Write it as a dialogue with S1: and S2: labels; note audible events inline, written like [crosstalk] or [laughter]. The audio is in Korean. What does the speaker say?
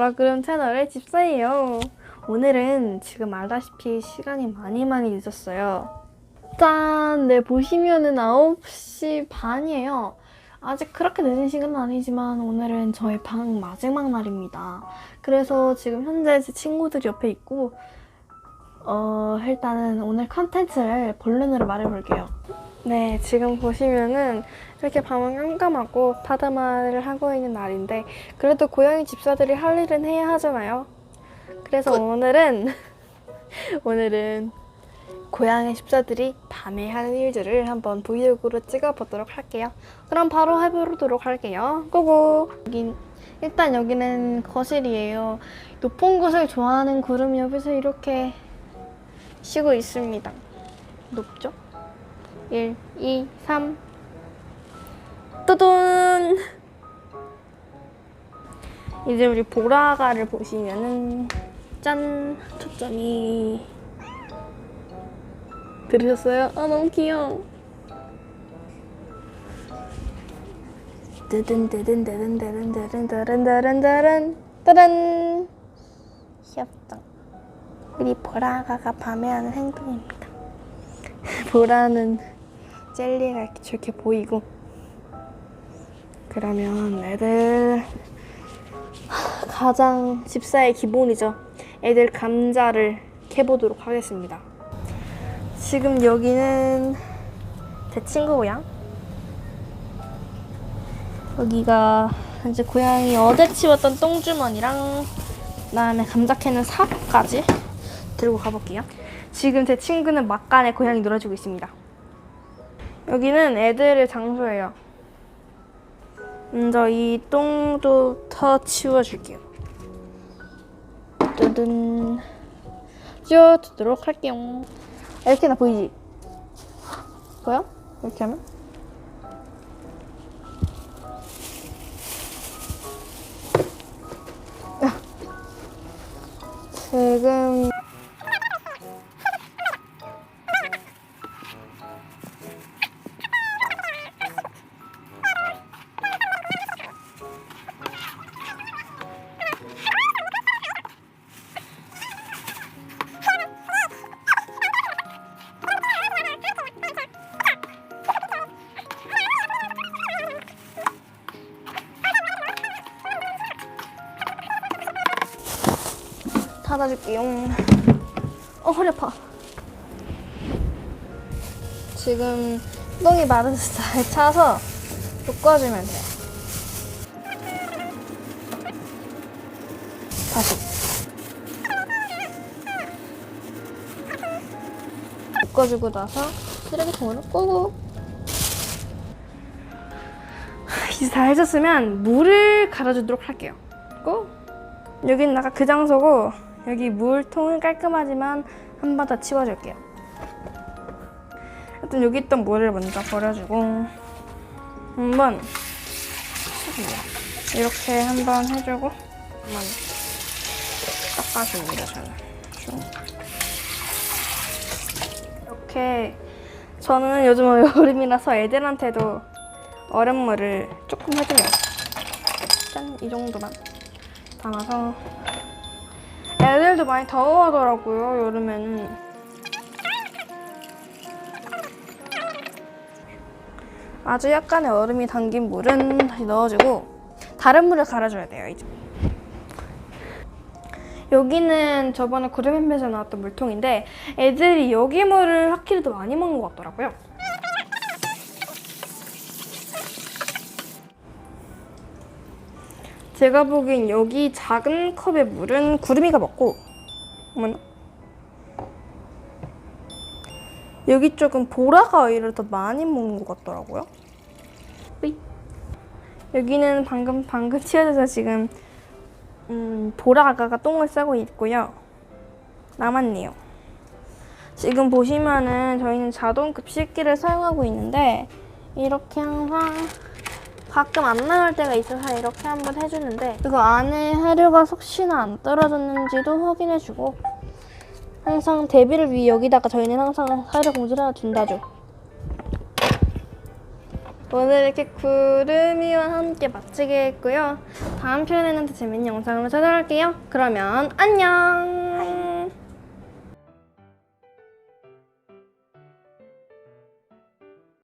S1: 러그름 채널의 집사예요. 오늘은 지금 알다시피 시간이 많이 많이 늦었어요. 짠! 네, 보시면은 9시 반이에요. 아직 그렇게 늦은 시간은 아니지만 오늘은 저희 방 마지막 날입니다. 그래서 지금 현재 제 친구들이 옆에 있고 어, 일단은 오늘 컨텐츠를 본론으로 말해볼게요. 네, 지금 보시면은 이렇게 밤은 깜깜하고 바다말을 하고 있는 날인데 그래도 고양이 집사들이 할 일은 해야 하잖아요. 그래서 오늘은 [laughs] 오늘은 고양이 집사들이 밤에 하는 일들을 한번 브이로그로 찍어보도록 할게요. 그럼 바로 해보도록 할게요. 고고! 여긴, 일단 여기는 거실이에요. 높은 곳을 좋아하는 구름이 여기서 이렇게 쉬고 있습니다. 높죠? 1, 2, 3 또돈 이제 우리 보라가를 보시면은 짠! 초점이. 들으셨어요? 아 너무 귀여워. 드든드든드든드든드든드든드든 따란 귀엽다. 우리 보라가가 밤에 하는 행동입니다. [laughs] 보라는 젤리가 이렇게 보이고 그러면 애들 가장 집사의 기본이죠. 애들 감자를 캐보도록 하겠습니다. 지금 여기는 제 친구 고양. 여기가 이제 고양이 어제 치웠던 똥주머니랑 그다음에 감자 캐는 사과까지 들고 가볼게요. 지금 제 친구는 막간에 고양이 놀아주고 있습니다. 여기는 애들의 장소예요. 먼저 이 똥부터 치워줄게요. 뜨든 치워주도록 할게요. 이렇게 나 보이지? 보여? 이렇게 하면? 닫아줄게요. 어, 허리 아파. 지금 똥이 마르스 잘 차서 묶어주면 돼요. 다시. 묶어주고 나서 쓰레기통으로 끄고. [laughs] 이제 다 해줬으면 물을 갈아주도록 할게요. 고! 여기는 아까 그 장소고 여기 물통은 깔끔하지만 한 번 더 치워줄게요. 하여튼 여기 있던 물을 먼저 버려주고 한번 이렇게 한번 해주고 한번 닦아줍니다 저는. 이렇게 저는 요즘 [laughs] 여름이라서 애들한테도 얼음물을 조금 해줘요. 짠 이 정도만. 담아서 애들도 많이 더워하더라고요 여름에는. 아주 약간의 얼음이 담긴 물은 다시 넣어주고 다른 물을 갈아줘야 돼요 이제. 여기는 저번에 구름햄에서 나왔던 물통인데 애들이 여기 물을 확실히 더 많이 먹는 것 같더라고요 제가 보기엔 여기 작은 컵의 물은 구름이가 먹고 어머나. 여기 쪽은 보라가 오히려 더 많이 먹는 것 같더라고요. 여기는 방금 방금 치워져서 지금 음, 보라가가 똥을 싸고 있고요. 남았네요. 지금 보시면은 저희는 자동 급식기를 사용하고 있는데 이렇게 항상 가끔 안 나갈 때가 있어서 이렇게 한번 해주는데 그거 안에 하류가 혹시나 안 떨어졌는지도 확인해주고 항상 대비를 위해 여기다가 저희는 항상 하류 봉지를 하나 둔다죠 오늘 이렇게 구름이와 함께 마치게 했고요 다음 편에는 더 재밌는 영상으로 찾아올게요. 그러면 안녕!